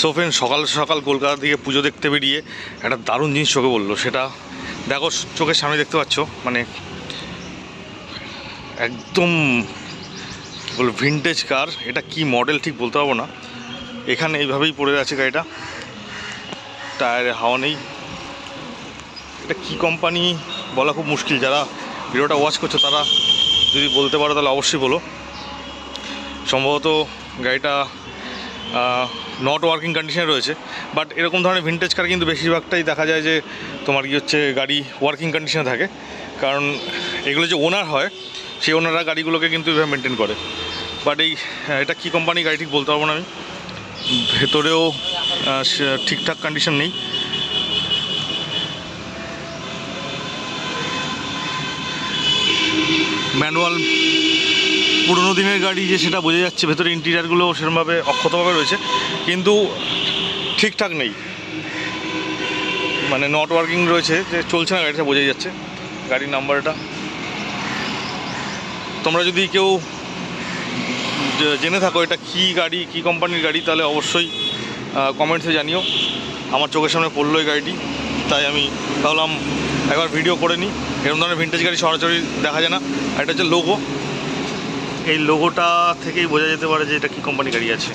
সোফেন সকাল সকাল কলকাতা থেকে পুজো দেখতে বেরিয়ে একটা দারুণ জিনিস চোখে বলল সেটা দেখো, চোখের সামনে দেখতে পাচ্ছ মানে একদম কী বলব ভিনটেজ কার এটা কি মডেল ঠিক বলতে পারব না। এখানে এইভাবেই পড়ে আছে গাড়িটা, টায়ারে হাওয়া নেই। এটা কী কোম্পানি বলা খুব মুশকিল, যারা ভিডিওটা ওয়াচ করছ তারা যদি বলতে পারো তাহলে অবশ্যই বলো। সম্ভবত গাড়িটা নট ওয়ার্কিং কন্ডিশনে রয়েছে। বাট এরকম ধরনের ভিন্টেজ কার কিন্তু বেশিরভাগটাই দেখা যায় যে তোমার কি হচ্ছে গাড়ি ওয়ার্কিং কন্ডিশনে থাকে। কারণ এগুলো যে ওনার হয়, সেই ওনাররা গাড়িগুলোকে কিন্তু এভাবে মেনটেন করে। বাট এই এটা কী কোম্পানি গাড়ি ঠিক বলতে পারব না আমি। ভেতরেও ঠিকঠাক কন্ডিশন নেই। ম্যানুয়াল পুরোনো দিনের গাড়ি যে সেটা বোঝা যাচ্ছে, ভেতরে ইন্টিরিয়ারগুলো সেরকমভাবে অক্ষতভাবে রয়েছে, কিন্তু ঠিকঠাক নেই। মানে নট ওয়ার্কিং রয়েছে, যে চলছে না গাড়িটা বোঝাই যাচ্ছে, গাড়ির নাম্বারটা। তোমরা যদি কেউ জেনে থাকো এটা কী গাড়ি, কী কোম্পানির গাড়ি, তাহলে অবশ্যই কমেন্টসে জানিও। আমার চোখের সামনে পড়ল এই গাড়িটি, তাই আমি ভাবলাম একবার ভিডিও করে নিই। এরকম ধরনের ভিন্টেজ গাড়ি সরাসরি দেখা যায় না। আর এটা হচ্ছে লোগো এই লোগোটা থেকেই বোঝা যেতে পারে যে এটা কি কোম্পানি গাড়ি আছে।